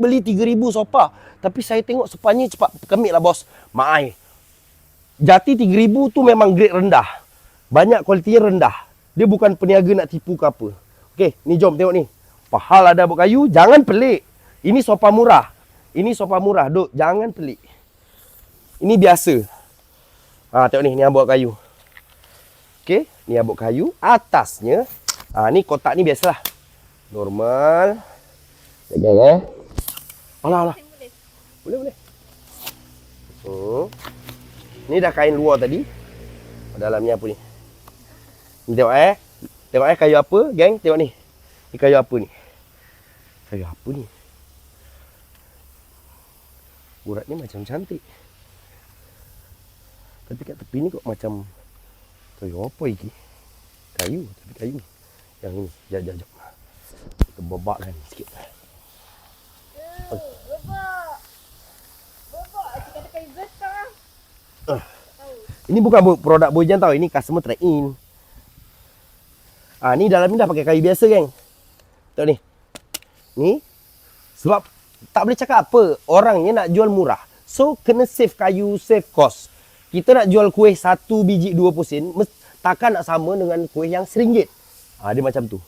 beli 3000 sofa. Tapi saya tengok sopanya cepat kemik lah bos. Maai. Jati 3000 tu memang grade rendah. Banyak kualitinya rendah. Dia bukan peniaga nak tipu ke apa. Okey, ni jom tengok ni. Pahal ada buat kayu, jangan pelik. Ini sofa murah. Ini sofa murah, duk. Jangan pelik. Ini biasa. Ha, tengok ni, ni abuk kayu. Okey, ni abuk kayu. Atasnya, ha, ni kotak ni biasalah. Normal. Jaga eh. Alah, alah. Boleh, boleh. Hmm. Ni dah kain luar tadi. Dalamnya apa ni? Ni tengok eh. Tengok eh kayu apa, geng? Tengok ni. Ni kayu apa ni? Kayu apa ni? Urat ni macam cantik. Tapi kat tepi ni kok macam kayu apa lagi? Kayu, tapi kayu. Yang ni, jap jap jap. Kita bebakkan sikit. Bapak. Bapak, kita kata kayu getah. Ini bukan bu- produk Bojan tau. Ini customer trade in. Ah ni dalam ni dah pakai kayu biasa geng. Tengok ni. Ni sebab tak boleh cakap apa. Orangnya nak jual murah. So kena save kayu, save cost. Kita nak jual kuih satu biji 20 sen, mes- takkan nak sama dengan kuih yang RM1. Ah dia macam tu.